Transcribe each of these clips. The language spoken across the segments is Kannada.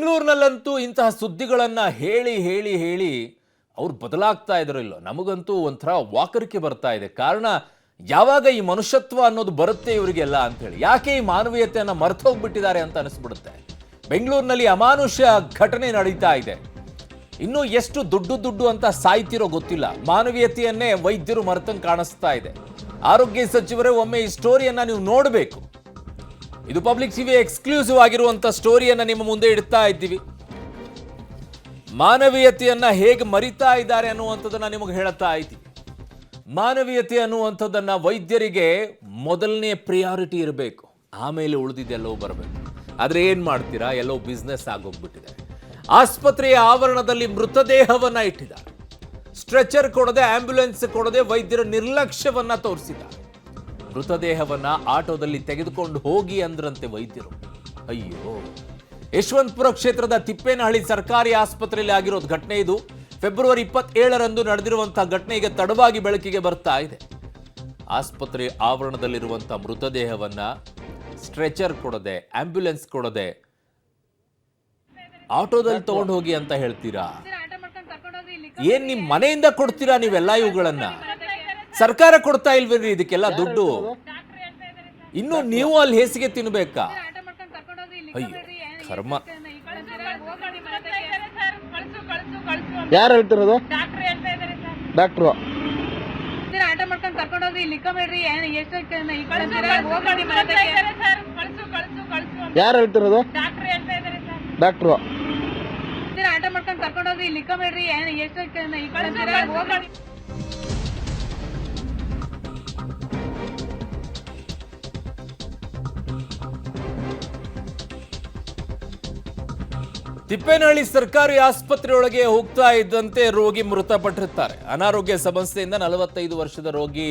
ಬೆಂಗಳೂರಿನಲ್ಲಂತೂ ಇಂತಹ ಸುದ್ದಿಗಳನ್ನು ಹೇಳಿ ಹೇಳಿ ಹೇಳಿ ಅವ್ರು ಬದಲಾಗ್ತಾ ಇದ್ರು ಇಲ್ಲೋ? ನಮಗಂತೂ ಒಂಥರ ವಾಕರಿಕೆ ಬರ್ತಾ ಇದೆ. ಕಾರಣ ಯಾವಾಗ ಈ ಮನುಷ್ಯತ್ವ ಅನ್ನೋದು ಬರುತ್ತೆ ಇವರಿಗೆಲ್ಲ ಅಂಥೇಳಿ. ಯಾಕೆ ಈ ಮಾನವೀಯತೆಯನ್ನು ಮರ್ತೋಗ್ಬಿಟ್ಟಿದ್ದಾರೆ ಅಂತ ಅನಿಸ್ಬಿಡುತ್ತೆ. ಬೆಂಗಳೂರಿನಲ್ಲಿ ಅಮಾನುಷ್ಯ ಘಟನೆ ನಡೀತಾ ಇದೆ. ಇನ್ನೂ ಎಷ್ಟು ದುಡ್ಡು ದುಡ್ಡು ಅಂತ ಸಾಯ್ತಿರೋ ಗೊತ್ತಿಲ್ಲ. ಮಾನವೀಯತೆಯನ್ನೇ ವೈದ್ಯರು ಮರೆತಂಗೆ ಕಾಣಿಸ್ತಾ ಇದೆ. ಆರೋಗ್ಯ ಸಚಿವರೇ, ಒಮ್ಮೆ ಈ ಸ್ಟೋರಿಯನ್ನು ನೀವು ನೋಡಬೇಕು. ಇದು ಪಬ್ಲಿಕ್ ಟಿವಿ ಎಕ್ಸ್ಕ್ಲೂಸಿವ್ ಆಗಿರುವಂತ ಸ್ಟೋರಿಯನ್ನ ನಿಮ್ಮ ಮುಂದೆ ಇಡ್ತಾ ಇದ್ದೀವಿ. ಮಾನವೀಯತೆಯನ್ನ ಹೇಗೆ ಮರಿತಾ ಇದ್ದಾರೆ ಅನ್ನುವಂಥದ್ದನ್ನ ನಿಮಗೆ ಹೇಳುತ್ತಾ ಇದ್ದೀವಿ. ಮಾನವೀಯತೆ ಅನ್ನುವಂಥದ್ದನ್ನ ವೈದ್ಯರಿಗೆ ಮೊದಲನೇ ಪ್ರಿಯಾರಿಟಿ ಇರಬೇಕು. ಆಮೇಲೆ ಉಳಿದಿದ್ದೆಲ್ಲವೂ ಬರಬೇಕು. ಆದ್ರೆ ಏನ್ ಮಾಡ್ತೀರಾ? ಎಲ್ಲೋ ಬಿಸ್ನೆಸ್ ಆಗೋಗ್ಬಿಟ್ಟಿದೆ. ಆಸ್ಪತ್ರೆಯ ಆವರಣದಲ್ಲಿ ಮೃತದೇಹವನ್ನ ಇಟ್ಟಿದ್ದಾರೆ. ಸ್ಟ್ರೆಚರ್ ಕೊಡದೆ ಆಂಬ್ಯುಲೆನ್ಸ್ ಕೊಡದೆ ವೈದ್ಯರ ನಿರ್ಲಕ್ಷ್ಯವನ್ನ ತೋರಿಸಿದ್ದಾರೆ. ಮೃತದೇಹವನ್ನ ಆಟೋದಲ್ಲಿ ತೆಗೆದುಕೊಂಡು ಹೋಗಿ ಅಂದ್ರಂತೆ ವೈದ್ಯರು. ಅಯ್ಯೋ. ಯಶವಂತಪುರ ಕ್ಷೇತ್ರದ ತಿಪ್ಪೇನಹಳ್ಳಿ ಸರ್ಕಾರಿ ಆಸ್ಪತ್ರೆಯಲ್ಲಿ ಆಗಿರೋದು ಘಟನೆ ಇದು. ಫೆಬ್ರವರಿ ಇಪ್ಪತ್ತೇಳರಂದು ನಡೆದಿರುವಂತಹ ಘಟನೆ ಈಗ ತಡವಾಗಿ ಬೆಳಕಿಗೆ ಬರ್ತಾ ಇದೆ. ಆಸ್ಪತ್ರೆ ಆವರಣದಲ್ಲಿರುವಂತಹ ಮೃತದೇಹವನ್ನ ಸ್ಟ್ರೆಚರ್ ಕೊಡದೆ, ಆಂಬ್ಯುಲೆನ್ಸ್ ಕೊಡದೆ ಆಟೋದಲ್ಲಿ ತಗೊಂಡು ಹೋಗಿ ಅಂತ ಹೇಳ್ತೀರಾ? ಏನ್ ನಿಮ್ ಮನೆಯಿಂದ ಕೊಡ್ತೀರಾ ನೀವೆಲ್ಲ ಇವುಗಳನ್ನ? ಸರ್ಕಾರ ಕೊಡ್ತಾ ಇಲ್ವೇನ್ರಿ ಇದಕ್ಕೆಲ್ಲ ದುಡ್ಡು? ಇನ್ನು ನೀವು ಅಲ್ಲಿ ಹೇಸಿಗೆ ತಿನ್ಬೇಕಾ? ಆಟ ಮಾಡ್ಕೊಂಡು ಕರ್ಕೊಂಡೋಗಿ ಇಲ್ಲಿ ಅಯ್ಯೋ ಕರ್ಮ. ಯಾರು ಹೇಳ್ತಿರೋದು ಹೋಗಿ ಬರ್ತಾ ಇದ್ದಾರೆ. ಸರ್. ಕಳ್ಸು ಕಳ್ಸು ಕಳ್ಸು ಅಂತ. ಯಾರು ಹೇಳ್ತಿರೋದು? ಡಾಕ್ಟ್ರ್ ಹೇಳ್ತಾ ಇದಾರೆ ಸರ್. ಡಾಕ್ಟ್ರು. ಇದನ್ನ ಆಟ ಮಾಡ್ಕೊಂಡು ಇಲ್ಲಿ ಎಷ್ಟು ಯಾರು ಹೇಳ್ತಿರೋದು? ಡಾಕ್ಟ್ರ್ ಹೇಳ್ತಾ ಇದಾರೆ ಸರ್. ಡಾಕ್ಟ್ರು. ಇದನ್ನ ಆಟ ಮಾಡ್ಕೊಂಡು ಕರ್ಕೊಂಡೋಗಿ ಇಲ್ಲಿ ಇಕ್ಕಬೇಡ್ರಿ ಏನ್ ಎಷ್ಟು ತಿಪ್ಪೇನಹಳ್ಳಿ ಸರ್ಕಾರಿ ಆಸ್ಪತ್ರೆಯೊಳಗೆ ಹೋಗ್ತಾ ಇದ್ದಂತೆ ರೋಗಿ ಮೃತಪಟ್ಟಿರ್ತಾರೆ ಅನಾರೋಗ್ಯ ಸಮಸ್ಯೆಯಿಂದ ನಲವತ್ತೈದು ವರ್ಷದ ರೋಗಿ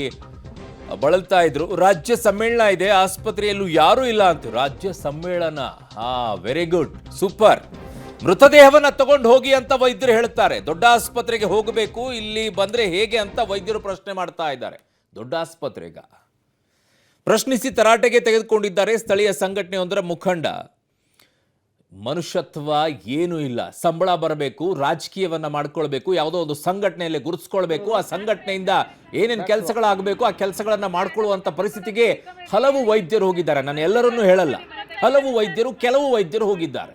ಬಳಲ್ತಾ ಇದ್ರು. ರಾಜ್ಯ ಸಮ್ಮೇಳನ ಇದೆ. ಆಸ್ಪತ್ರೆಯಲ್ಲೂ ಯಾರೂ ಇಲ್ಲ ಅಂತ ರಾಜ್ಯ ಸಮ್ಮೇಳನ. ಹಾ ವೆರಿ ಗುಡ್ ಸೂಪರ್ ಮೃತದೇಹವನ್ನ ತಗೊಂಡು ಹೋಗಿ ಅಂತ ವೈದ್ಯರು ಹೇಳ್ತಾರೆ. ದೊಡ್ಡ ಆಸ್ಪತ್ರೆಗೆ ಹೋಗಬೇಕು. ಇಲ್ಲಿ ಬಂದ್ರೆ ಹೇಗೆ ಅಂತ ವೈದ್ಯರು ಪ್ರಶ್ನೆ ಮಾಡ್ತಾ ಇದ್ದಾರೆ. ದೊಡ್ಡ ಆಸ್ಪತ್ರೆಗ ಪ್ರಶ್ನಿಸಿ ತರಾಟೆಗೆ ತೆಗೆದುಕೊಂಡಿದ್ದಾರೆ ಸ್ಥಳೀಯ ಸಂಘಟನೆಯೊಂದರ ಮುಖಂಡ. ಮನುಷ್ಯತ್ವ ಏನೂ ಇಲ್ಲ. ಸಂಬಳ ಬರಬೇಕು ರಾಜಕೀಯವನ್ನ ಮಾಡ್ಕೊಳ್ಬೇಕು ಯಾವುದೋ ಒಂದು ಸಂಘಟನೆಯಲ್ಲಿ ಗುರುತಿಸ್ಕೊಳ್ಬೇಕು ಆ ಸಂಘಟನೆಯಿಂದ ಏನೇನು ಕೆಲಸಗಳಾಗಬೇಕು ಆ ಕೆಲಸಗಳನ್ನ ಮಾಡ್ಕೊಳ್ಳುವಂತ ಪರಿಸ್ಥಿತಿಗೆ ಹಲವು ವೈದ್ಯರು ಹೋಗಿದ್ದಾರೆ. ನಾನು ಎಲ್ಲರನ್ನೂ ಹೇಳಲ್ಲ. ಹಲವು ವೈದ್ಯರು ಕೆಲವು ವೈದ್ಯರು ಹೋಗಿದ್ದಾರೆ.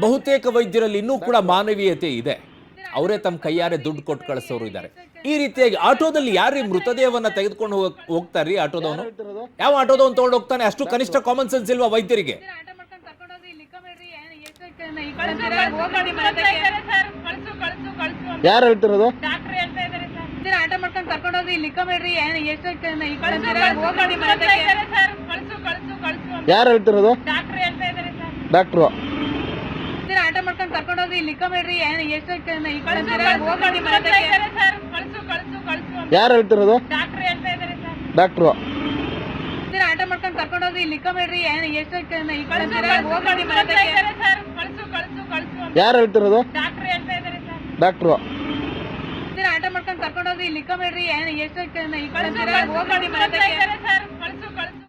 ಬಹುತೇಕ ವೈದ್ಯರಲ್ಲಿ ಇನ್ನೂ ಕೂಡ ಮಾನವೀಯತೆ ಇದೆ. ಅವರೇ ತಮ್ಮ ಕೈಯಾರೆ ದುಡ್ಡು ಕೊಟ್ಟು ಕಳಿಸೋರು ಇದ್ದಾರೆ. ಈ ರೀತಿಯಾಗಿ ಆಟೋದಲ್ಲಿ ಯಾರು ಮೃತದೇಹವನ್ನ ತೆಗೆದುಕೊಂಡು ಹೋಗ್ ಹೋಗ್ತಾರ್ರಿ ಆಟೋದವನು? ಯಾವ ಆಟೋದವನು ತಗೊಂಡು ಹೋಗ್ತಾನೆ? ಅಷ್ಟು ಕನಿಷ್ಠ ಕಾಮನ್ ಸೆನ್ಸ್ ಇಲ್ವಾ ವೈದ್ಯರಿಗೆ? ಯಾರು ಹೇಳ್ತಿರೋದು? ಡಾಕ್ಟ್ರ್ ಹೇಳ್ತಾ ಇದಾರೆ ಸರ್. ಇದನ್ನ ಆಟ ಮಾಡ್ಕೊಂಡು ಇಲ್ಲಿ ಇಕ್ಕಬೇಡ್ರಿ ಯಾರು ಹೇಳ್ತಿರೋದು? ಡಾಕ್ಟ್ರ್ ಹೇಳ್ತಾ ಇದಾರೆ ಸರ್. ಡಾಕ್ಟ್ರು. ಇದನ್ನ ಆಟ ಮಾಡ್ಕೊಂಡು ಇಲ್ಲಿ ಇಕ್ಕಬೇಡ್ರಿ ಯಾರು ಹೇಳ್ತಿರೋದು? ಡಾಕ್ಟ್ರ್. ಮಾಡ್ಕೊಂಡು ಕರ್ಕೊಂಡೋಗಿ ಇಲ್ಲಿ ಇಕ್ಕಬೇಡ್ರಿ. ಏನ್ ಎಷ್ಟು ಈ ಕಡೆ ಹೋಗಿ ಕಳ್ಸು ಕಳ್ಸು ಯಾರು ಹೇಳ್ತಿರೋದು? ಡಾಕ್ಟ್ರ್ ಆಟ ಮಾಡ್ಕೊಂಡು ಕರ್ಕೊಂಡೋಗಿ ಇಲ್ಲಿ ಇಕ್ಕಬೇಡ್ರಿ. ಏನ್ ಎಷ್ಟು ಈ ಕಡೆ ಹೋಗಿ ಬರ್ತಾ ಇದ್ದಾರೆ ಸರ್. ಕಳ್ಸು ಕಳ್ಸು.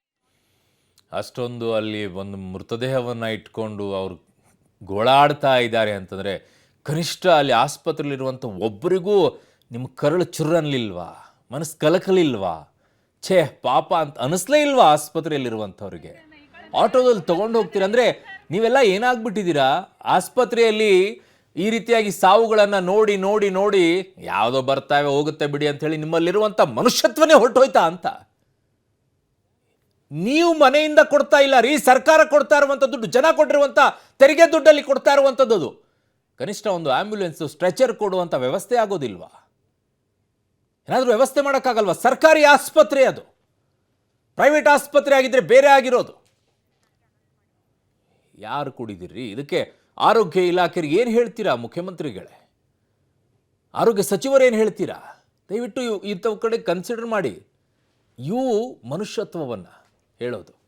ಅಷ್ಟೊಂದು ಅಲ್ಲಿ ಒಂದು ಮೃತದೇಹವನ್ನ ಇಟ್ಕೊಂಡು ಅವ್ರು ಗೋಳಾಡ್ತಾ ಇದ್ದಾರೆ ಅಂತಂದ್ರೆ ಕನಿಷ್ಠ ಅಲ್ಲಿ ಆಸ್ಪತ್ರೆಯಲ್ಲಿರುವಂಥ ಒಬ್ಬರಿಗೂ ನಿಮ್ಮ ಕರಳು ಚುರ್ರನ್ಲಿಲ್ವಾ ಮನಸ್ಸು ಕಲಕಲಿಲ್ವಾ? ಛೇ, ಪಾಪ ಅಂತ ಅನಿಸ್ಲೇ ಇಲ್ವಾ ಆಸ್ಪತ್ರೆಯಲ್ಲಿರುವಂಥವ್ರಿಗೆ? ಆಟೋದಲ್ಲಿ ತೊಗೊಂಡು ಹೋಗ್ತೀರ ಅಂದರೆ ನೀವೆಲ್ಲ ಏನಾಗ್ಬಿಟ್ಟಿದ್ದೀರಾ? ಆಸ್ಪತ್ರೆಯಲ್ಲಿ ಈ ರೀತಿಯಾಗಿ ಸಾವುಗಳನ್ನು ನೋಡಿ ನೋಡಿ ನೋಡಿ ಯಾವುದೋ ಬರ್ತಾವೆ ಹೋಗುತ್ತೆ ಬಿಡಿ ಅಂಥೇಳಿ ನಿಮ್ಮಲ್ಲಿರುವಂಥ ಮನುಷ್ಯತ್ವನೇ ಹೊರಟೋಯ್ತಾ ಅಂತ? ನೀವು ಮನೆಯಿಂದ ಕೊಡ್ತಾ ಇಲ್ಲ, ರೀ ಸರ್ಕಾರ ಕೊಡ್ತಾ ಇರುವಂಥ ದುಡ್ಡು, ಜನ ಕೊಟ್ಟಿರುವಂಥ ತೆರಿಗೆ ದುಡ್ಡಲ್ಲಿ ಕೊಡ್ತಾ ಇರುವಂಥದ್ದು. ಕನಿಷ್ಠ ಒಂದು ಆಂಬ್ಯುಲೆನ್ಸ್ ಸ್ಟ್ರೆಚರ್ ಕೊಡುವಂಥ ವ್ಯವಸ್ಥೆ ಆಗೋದಿಲ್ವಾ? ಏನಾದರೂ ವ್ಯವಸ್ಥೆ ಮಾಡೋಕ್ಕಾಗಲ್ವ? ಸರ್ಕಾರಿ ಆಸ್ಪತ್ರೆ ಅದು. ಪ್ರೈವೇಟ್ ಆಸ್ಪತ್ರೆ ಆಗಿದ್ದರೆ ಬೇರೆ ಆಗಿರೋದು. ಯಾರು ಕುಡಿದಿರಿ ಇದಕ್ಕೆ ಆರೋಗ್ಯ ಇಲಾಖೆಗೆ ಏನು ಹೇಳ್ತೀರಾ ಮುಖ್ಯಮಂತ್ರಿಗಳೇ? ಆರೋಗ್ಯ ಸಚಿವರು ಏನು ಹೇಳ್ತೀರಾ? ದಯವಿಟ್ಟು ಇಂಥವ್ ಕಡೆ ಕನ್ಸಿಡರ್ ಮಾಡಿ. ಇವು ಮನುಷ್ಯತ್ವವನ್ನು ಹೇಳೋದು.